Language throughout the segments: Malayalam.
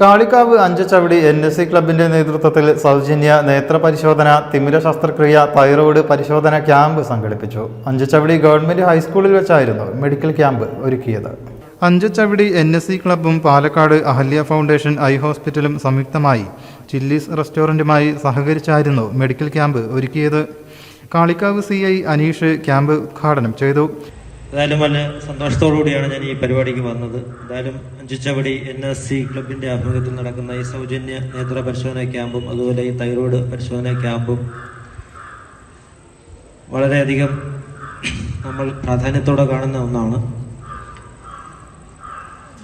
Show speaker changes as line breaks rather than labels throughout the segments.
Kalikavu Anchachavadi N S C ക്ലബിന്റെ നേതൃത്വത്തിൽ സൗജന്യ നേത്ര പരിശോധന തിമിര ശസ്ത്രക്രിയ തൈറോയ്ഡ് പരിശോധന ക്യാമ്പ് സംഘടിപ്പിച്ചു. അഞ്ചച്ചവടി ഗവൺമെന്റ് ഹൈസ്കൂളിൽ വെച്ചായിരുന്നു മെഡിക്കൽ ക്യാമ്പ് ഒരുക്കിയത്. അഞ്ചച്ചവടി എൻ എസ് സി ക്ലബും പാലക്കാട് അഹല്യ ഫൗണ്ടേഷൻ ഐ ഹോസ്പിറ്റലും സംയുക്തമായി ചില്ലീസ് റെസ്റ്റോറന്റുമായി സഹകരിച്ചായിരുന്നു മെഡിക്കൽ ക്യാമ്പ് ഒരുക്കിയത്. Kalikavu C I Aneesh camp ഉദ്ഘാടനം ചെയ്തു.
ഏതായാലും വളരെ സന്തോഷത്തോടുകൂടിയാണ് ഞാൻ ഈ പരിപാടിക്ക് വന്നത്. എന്തായാലും അഞ്ചുച്ചവടി എൻ എസ് സി ക്ലബിന്റെ ആഭിമുഖ്യത്തിൽ നടക്കുന്ന ഈ സൗജന്യ നേത്ര പരിശോധന ക്യാമ്പും അതുപോലെ ഈ തൈറോയ്ഡ് പരിശോധന ക്യാമ്പും വളരെയധികം നമ്മൾ പ്രാധാന്യത്തോടെ കാണുന്ന ഒന്നാണ്.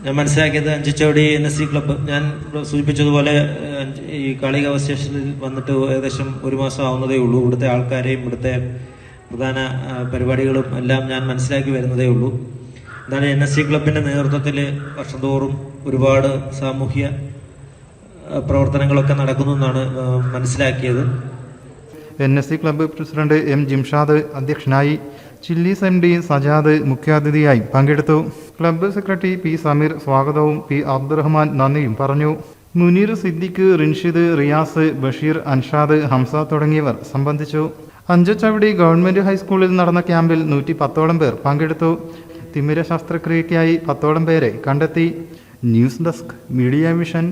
ഞാൻ മനസ്സിലാക്കിയത് Anchachavadi N S C club ഞാൻ സൂചിപ്പിച്ചതുപോലെ ഈ കാളികാവ് സ്റ്റേഷനിൽ വന്നിട്ട് ഏകദേശം ഒരു മാസം ആവുന്നതേ ഉള്ളൂ. ഇവിടുത്തെ ആൾക്കാരെയും ഇവിടുത്തെ പ്രധാന പരിപാടികളും എല്ലാം ഞാൻ മനസ്സിലാക്കി വരുന്നതേ ഉള്ളൂ. എന്താണ് എൻ എസ് സി ക്ലബിന്റെ നേതൃത്വത്തിൽ വർഷം തോറും ഒരുപാട് സാമൂഹ്യ പ്രവർത്തനങ്ങളൊക്കെ നടക്കുന്നു എന്നാണ് മനസ്സിലാക്കിയത്.
N S C club president M Jimshad അധ്യക്ഷനായി ചില്ലീസ് എം ഡി സജാദ് മുഖ്യാതിഥിയായി പങ്കെടുത്തു. ക്ലബ്ബ് സെക്രട്ടറി പി സമീർ സ്വാഗതവും പി അബ്ദുറഹ്മാൻ നന്ദിയും പറഞ്ഞു. മുനീർ സിദ്ദിഖ് റിൻഷിദ് റിയാസ് ബഷീർ അൻഷാദ് ഹംസ തുടങ്ങിയവർ സംബന്ധിച്ചു. അഞ്ചച്ചവടി ഗവൺമെന്റ് ഹൈസ്കൂളിൽ നടന്ന ക്യാമ്പിൽ നൂറ്റി പത്തോളം പേർ പങ്കെടുത്തു. തിമിര ശസ്ത്രക്രിയയ്ക്കായി പത്തോളം പേരെ കണ്ടെത്തി. News desk media mission.